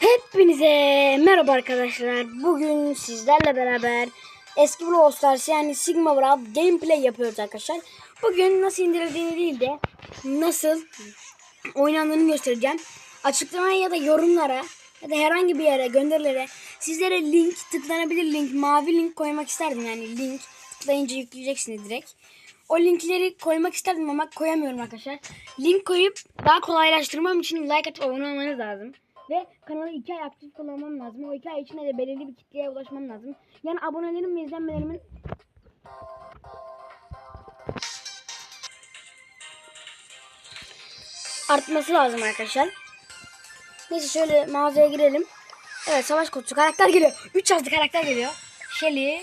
Hepinize merhaba arkadaşlar. Bugün sizlerle beraber eski Brawl Stars yani Sigma Brawl gameplay yapıyoruz arkadaşlar. Bugün nasıl indirildiğini değil de nasıl oynandığını göstereceğim. Açıklamaya ya da yorumlara ya da herhangi bir yere gönderilere sizlere link tıklanabilir link mavi link koymak isterdim yani link tıklayınca yükleyeceksiniz direkt. O linkleri koymak isterdim ama koyamıyorum arkadaşlar. Link koyup daha kolaylaştırmam için like atıp abone olmanız lazım. Ve kanalı 2 ay aktif kullanmam lazım. O 2 ay içinde de belirli bir kitleye ulaşmam lazım. Yani abonelerim ve izlenmelerimin artması lazım arkadaşlar. Neyse şöyle mağazaya girelim. Evet savaş kutusu karakter geliyor. 3 yazdı karakter geliyor. Shelly,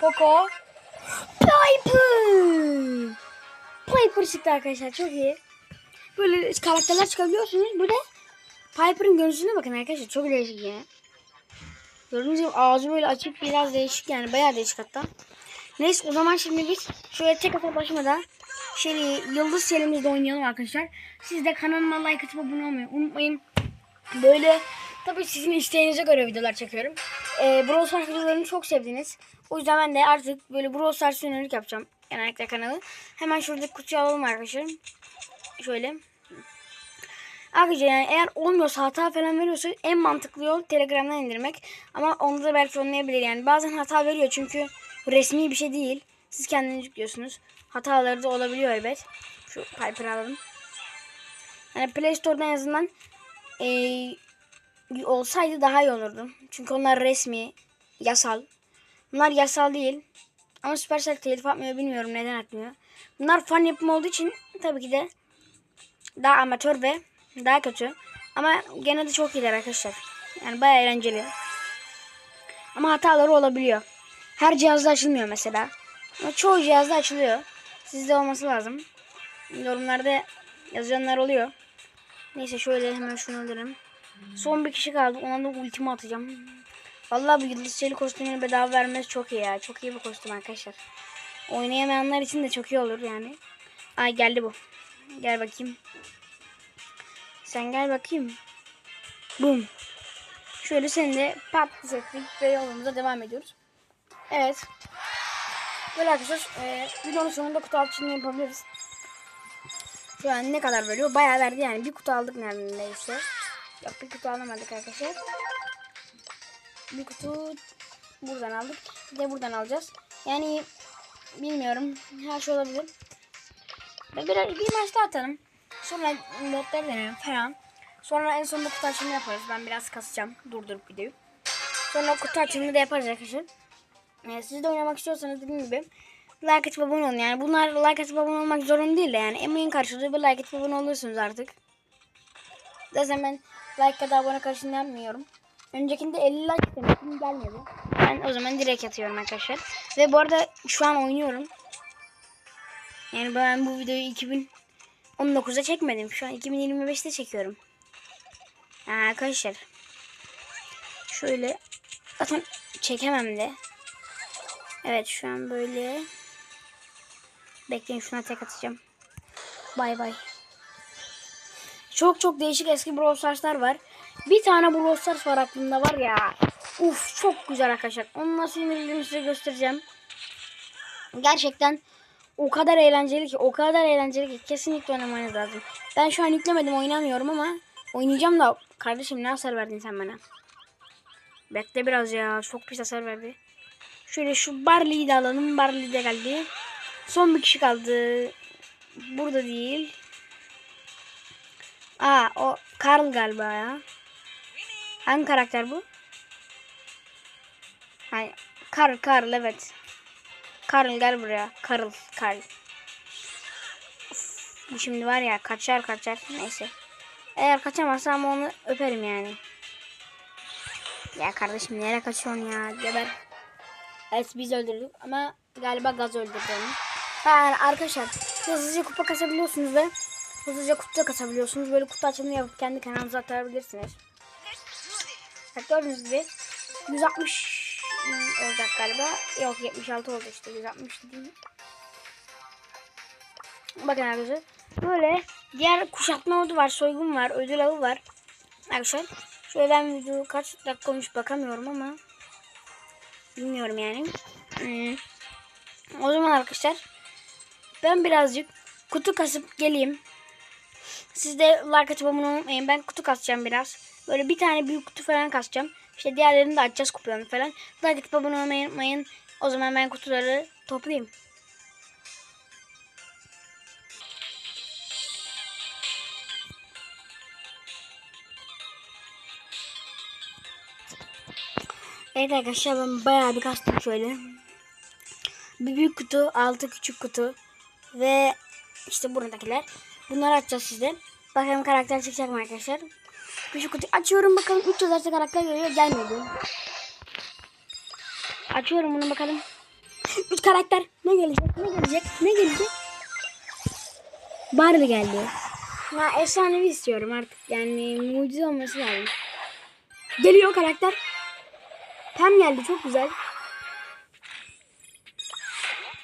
Poco, Piper. Piper çıktı arkadaşlar çok iyi. Böyle karakterler çıkabiliyorsunuz. Bu da Piper'ın görüntüsüne bakın arkadaşlar çok değişik ya. Gördüğünüz gibi ağzı böyle açık biraz değişik yani bayağı değişik hatta. Neyse o zaman şimdi biz şöyle tek kafa başlamadan Şeli, Yıldız serimizde oynayalım arkadaşlar. Siz de kanalıma like atıp abone olmayı unutmayın. Böyle tabii sizin isteğinize göre videolar çekiyorum. Ee, Brawl Stars videolarını çok sevdiniz. O yüzden ben de artık böyle Brawl Stars yönelik yapacağım. Genellikle kanalı. Hemen şuradaki kutuyu alalım arkadaşlar. Şöyle. Arkadaşlar yani eğer olmuyorsa hata falan veriyorsa en mantıklı yol Telegram'dan indirmek. Ama onda da belki olmayabilir yani. Bazen hata veriyor çünkü resmi bir şey değil. Siz kendiniz yüklüyorsunuz. Hataları da olabiliyor elbet. Şu Piper'ı alalım. Yani Play Store'dan en eee, olsaydı daha iyi olurdu. Çünkü onlar resmi, yasal. Bunlar yasal değil. Ama Supercell telif atmıyor bilmiyorum neden atmıyor. Bunlar fan yapımı olduğu için tabii ki de daha amatör ve daha kötü. Ama gene de çok iyiler arkadaşlar. Yani bayağı eğlenceli. Ama hataları olabiliyor. Her cihazda açılmıyor mesela. Ama çoğu cihazda açılıyor. Sizde olması lazım. Yorumlarda yazanlar oluyor. Neyse şöyle hemen şunu alırım. Son bir kişi kaldı. Ona da ultimi atacağım. Vallahi bu yıldız çeli kostümünü bedava vermesi çok iyi ya. Çok iyi bir kostüm arkadaşlar. Oynayamayanlar için de çok iyi olur yani. Ay geldi bu. Gel bakayım. Sen gel bakayım. Bum. Şöyle seni de patlı ettik ve yolumuza devam ediyoruz. Evet. Böyle arkadaşlar e, videonun sonunda kutu açılımı yapabiliriz. Şu an ne kadar veriyor? Bayağı verdi yani. Bir kutu aldık neredeyse. Yok bir kutu alamadık arkadaşlar. Bir kutu buradan aldık. Bir de buradan alacağız. Yani bilmiyorum. Her şey olabilir. Bir, bir maç daha atalım. Sonra modları deneyelim falan. Sonra en sonunda kutu açılımı yaparız. Ben biraz kasacağım. Durdurup videoyu. Sonra kutu açılımı da yaparız arkadaşlar. Ee, siz de oynamak istiyorsanız dediğim gibi like atıp abone olun. Yani bunlar like atıp abone olmak zorunda değil de yani emeğin karşılığı bir like atıp abone olursunuz artık. Zaten ben like kadar abone karşılığını yapmıyorum. Öncekinde 50 like istemiştim gelmedi. Ben o zaman direkt atıyorum arkadaşlar. Ve bu arada şu an oynuyorum. Yani ben bu videoyu 2019'da çekmedim. Şu an 2025'te çekiyorum. Ha, arkadaşlar. Şöyle. Zaten çekemem de. Evet şu an böyle. Bekleyin şuna tek atacağım. Bay bay. Çok çok değişik eski Brawl Stars'lar var. Bir tane Brawl Stars var aklımda var ya. Uf çok güzel arkadaşlar. Onu nasıl indirdiğimi size göstereceğim. Gerçekten o kadar eğlenceli ki o kadar eğlenceli ki kesinlikle oynamanız lazım. Ben şu an yüklemedim oynamıyorum ama oynayacağım da kardeşim ne hasar verdin sen bana. Bekle biraz ya çok pis hasar verdi. Şöyle şu Barley'i de alalım. Barley de geldi. Son bir kişi kaldı. Burada değil. Aa o Karl galiba ya. Hangi karakter bu? Hayır. Karl Karl evet. Karl gel buraya. Karl Karl. Bu şimdi var ya kaçar kaçar. Neyse. Eğer kaçamazsam onu öperim yani. Ya kardeşim nereye kaçıyorsun ya? Geber. Evet biz öldürdük ama galiba gaz öldürdü onu. Yani arkadaşlar hızlıca kupa kasabiliyorsunuz ve hızlıca kutu kasabiliyorsunuz. Böyle kutu açımını yapıp kendi kanalınıza atabilirsiniz. Bak gördüğünüz gibi 160 olacak galiba. Yok 76 oldu işte 160 değil? Bakın arkadaşlar. Böyle diğer kuşatma modu var, soygun var, ödül avı var. Arkadaşlar Şöyle ben video kaç dakika olmuş bakamıyorum ama bilmiyorum yani. Hmm. O zaman arkadaşlar ben birazcık kutu kasıp geleyim. Siz de like atıp abone olmayı unutmayın. Ben kutu kasacağım biraz. Böyle bir tane büyük kutu falan kasacağım. İşte diğerlerini de açacağız kupalarını falan. Like atıp abone olmayı unutmayın. O zaman ben kutuları toplayayım. Evet arkadaşlar ben bayağı bir kastım şöyle. Bir büyük kutu, altı küçük kutu ve işte buradakiler. Bunları açacağız size. Bakalım karakter çıkacak mı arkadaşlar. Küçük kutu açıyorum bakalım 3 yazarsa karakter geliyor gelmedi. Açıyorum bunu bakalım. 3 karakter ne gelecek ne gelecek ne gelecek. Barley geldi. Ha efsanevi istiyorum artık yani mucize olması lazım. Geliyor karakter. Pem geldi çok güzel.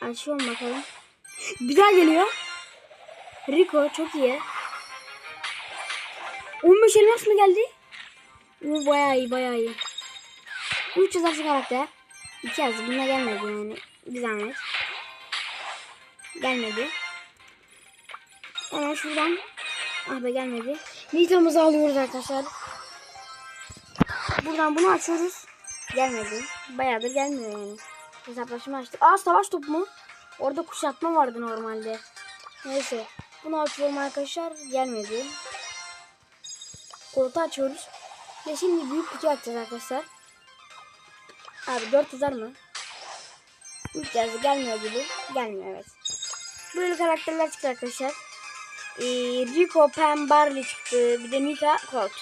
Açıyorum bakalım. Güzel geliyor. Rico çok iyi. 15 elmas mı geldi? Bu bayağı iyi bayağı iyi. 3 yazarsı karakter. 2 yazdı. Buna gelmedi yani. Bir zahmet. Gelmedi. Hemen şuradan. Ah be gelmedi. Nitro'muzu alıyoruz arkadaşlar. Buradan bunu açıyoruz. Gelmedi. Bayağıdır gelmiyor yani. Hesaplaşma açtık. Aa savaş topu mu? Orada kuşatma vardı normalde. Neyse. Bunu açıyorum arkadaşlar. Gelmedi. Koltuğu açıyoruz. Ve şimdi büyük kutu açacağız arkadaşlar. Abi 4 yazar mı? 3 yazdı gelmiyor gibi. Gelmiyor evet. Böyle karakterler çıktı arkadaşlar. Ee, Rico, Pam, Barley çıktı. Bir de Nita, Colt.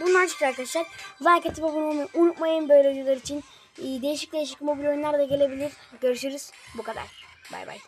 Bunlar çıktı arkadaşlar. Like atıp abone olmayı unutmayın böyle videolar için. Ee, değişik değişik mobil oyunlar da gelebilir. Görüşürüz. Bu kadar. Bay bay.